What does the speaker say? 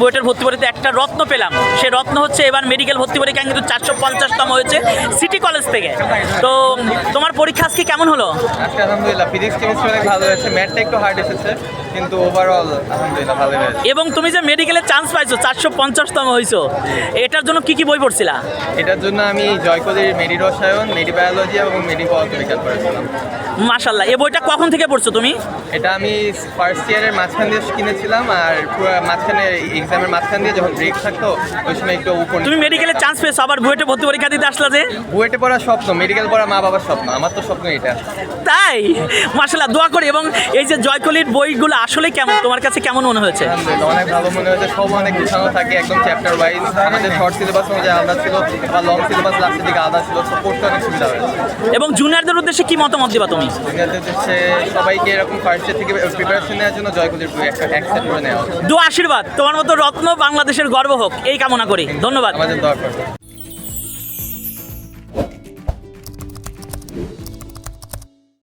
বুয়েটের ভর্তি পরীক্ষাতে একটা রত্ন পেলাম। সে রত্ন হচ্ছে এবার মেডিকেল ভর্তি পরীক্ষা কিন্তু চারশো পঞ্চাশতম হয়েছে সিটি কলেজ থেকে। তো তোমার পরীক্ষা আজকে কেমন হলো? আজকে আলহামদুলিল্লাহ ফিজিক্স কেমিস্ট্রি অনেক ভালো হয়েছে। ম্যাথটা একটু হার্ড এসেছে কিন্তু ওভারঅল আলহামদুলিল্লাহ ভালো হয়েছে। এবং তুমি যে মেডিকেলে চান্স পাইছো চারশো পঞ্চাশতম হয়েছো এটার জন্য কি কি বই পড়ছিলা? এটার জন্য আমি জয়কলির মেডি রসায়ন মেডি বায়োলজি এবং মেডি পদার্থবিজ্ঞান পড়েছিলাম। মাশাল্লাহ এই বইটা কখন থেকে পড়ছো তুমি? এটা আমি ফার্স্ট ইয়ারের মাঝখান দিয়ে কিনেছিলাম আর পুরো মাঝখানে এক্সামের মাঝখান দিয়ে যখন ব্রেক থাকতো ওই সময় একটু উপর তুমি মেডিকেলে চান্স পেয়েছ আবার বুয়েটে ভর্তি পরীক্ষা দিতে আসলা যে? বুয়েটে পড়ার স্বপ্ন মেডিকেল পড়া মা বাবার স্বপ্ন আমার তো স্বপ্ন এটা। তাই? মাশাল্লাহ দোয়া করি। এবং এই যে জয়কলির বইগুলো আসলে কেমন? তোমার কাছে কেমন মনে হয়েছে? অনেক ভালো মনে হয়েছে। সব অনেক গুছানো থাকে একদম চ্যাপ্টার ওয়াইজ আমাদের শর্ট সিলেবাস অনুযায়ী আলাদা ছিল বা লং সিলেবাস লাস্টের দিকে আলাদা ছিল সব পড়তে অনেক সুবিধা হয়েছে। এবং জুনিয়রদের উদ্দেশ্যে কি মতামত দিবা তুমি? দুনিয়াতে হচ্ছে সবাইকে এরকম ফার্স্ট ইয়ার থেকে প্রিপারেশন নেওয়ার জন্য জয়কলির বই একটা অ্যাকসেপ্ট করে নেওয়া। দু আশীর্বাদ। তোমার মতো রত্ন বাংলাদেশের গর্ব হোক। এই কামনা করি। ধন্যবাদ।